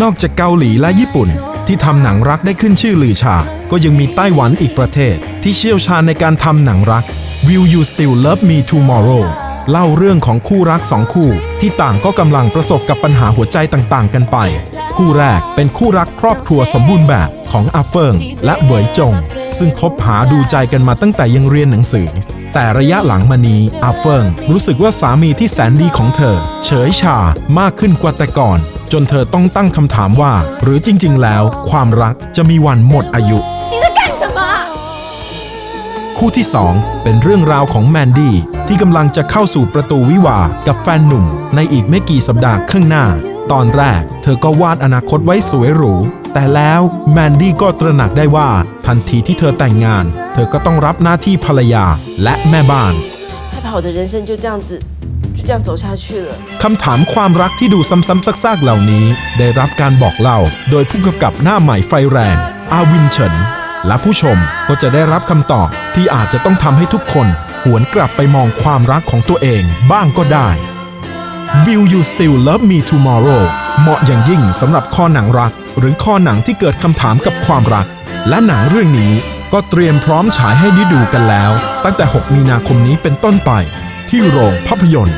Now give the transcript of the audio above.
นอกจากเกาหลีและญี่ปุ่น ที่ทำหนังรักได้ขึ้นชื่อลือชา ก็ยังมีไต้หวันอีกประเทศ ที่เชี่ยวชาญในการทำหนังรัก Will You Still Love Me Tomorrow เล่าเรื่องของคู่รักสองคู่ ที่ต่างก็กำลังประสบกับปัญหาหัวใจต่างๆ กันไป คู่แรกเป็นคู่รักครอบครัวสมบูรณ์แบบของอาเฟิงและเหวยจง ซึ่งคบหาดูใจกันมาตั้งแต่ยังเรียนหนังสือ แต่ระยะหลังมานี้อาเฟิงรู้สึกว่าสามีที่แสนดีของเธอ เฉยชามากขึ้นกว่าแต่ก่อน จนเธอต้องตั้งคำถามว่า หรือจริง ๆ แล้ว ความรักจะมีวันหมดอายุ 你在干什么？ คู่ที่ 2 เป็นเรื่องราวของแมนดี้ที่กำลังจะเข้าสู่ประตูวิวาห์กับแฟนหนุ่ม ในอีกไม่กี่สัปดาห์ข้างหน้า ตอนแรก เธอก็วาดอนาคตไว้สวยหรู แต่แล้วแมนดี้ก็ตระหนักได้ว่า ทันทีที่เธอแต่งงาน เธอก็ต้องรับหน้าที่ภรรยาและแม่บ้าน 害怕我的人生就这样子 就这样走下去了。 คำถามความรักที่ดูซ้ำๆซากๆเหล่านี้ ได้รับการบอกเล่า โดยผู้กำกับหน้าใหม่ไฟแรง อาวินเฉิน และผู้ชมก็จะได้รับคำตอบที่อาจจะต้องทำให้ทุกคน หวนกลับไปมองความรักของตัวเองบ้างก็ได้ Will You Still Love Me Tomorrow เหมาะอย่างยิ่งสำหรับข้อหนังรัก หรือข้อหนังที่เกิดคำถามกับความรัก และหนังเรื่องนี้ก็เตรียมพร้อมฉายให้ได้ดูกันแล้ว ตั้งแต่ 6 มีนาคมนี้เป็นต้นไป ที่โรงภาพยนตร์